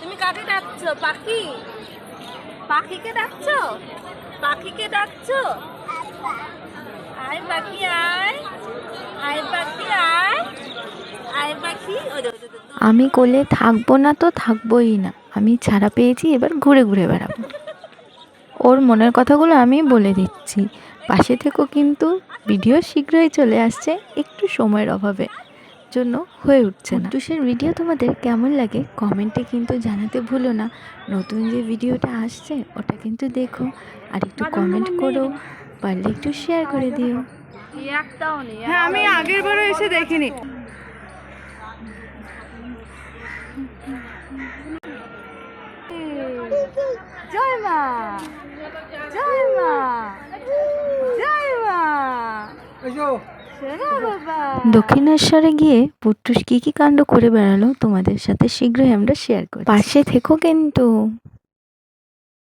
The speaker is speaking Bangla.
তুমি কাকে ডাকছো? পাখি? পাখিকে ডাকছো? পাখিকে ডাকছো? আয় পাখি, আয়। আয় পাখি, আয়। আয় পাখি। আমি কোলে থাকব না তো থাকবোই না। আমি ছাড়া পেয়েছি, এবার ঘুরে ঘুরে বেড়াবো। ওর মনের কথাগুলো আমি বলে দিচ্ছি। পাশে থেকেও কিন্তু, ভিডিও শীঘ্রই চলে আসছে, একটু সময়ের অভাবে। জন্য হয়ে উঠছে না। টুসের ভিডিও তোমাদের কেমন লাগে কমেন্টে কিন্তু জানাতে ভুলো না। নতুন যে ভিডিওটা আসছে ওটা কিন্তু দেখো। আর একটু কমেন্ট করো পারলে একটু শেয়ার করে দিও। হ্যাঁ আমি আগের বারও এসে দেখিনি। জয় মা জয় মা জয় মা। দক্ষিণেশ্বরে গিয়ে পুট্টুস কি কি কাণ্ড করে বেড়ালো তোমাদের সাথে শীঘ্রই আমরা শেয়ার করি পাশে থেকো কিন্তু।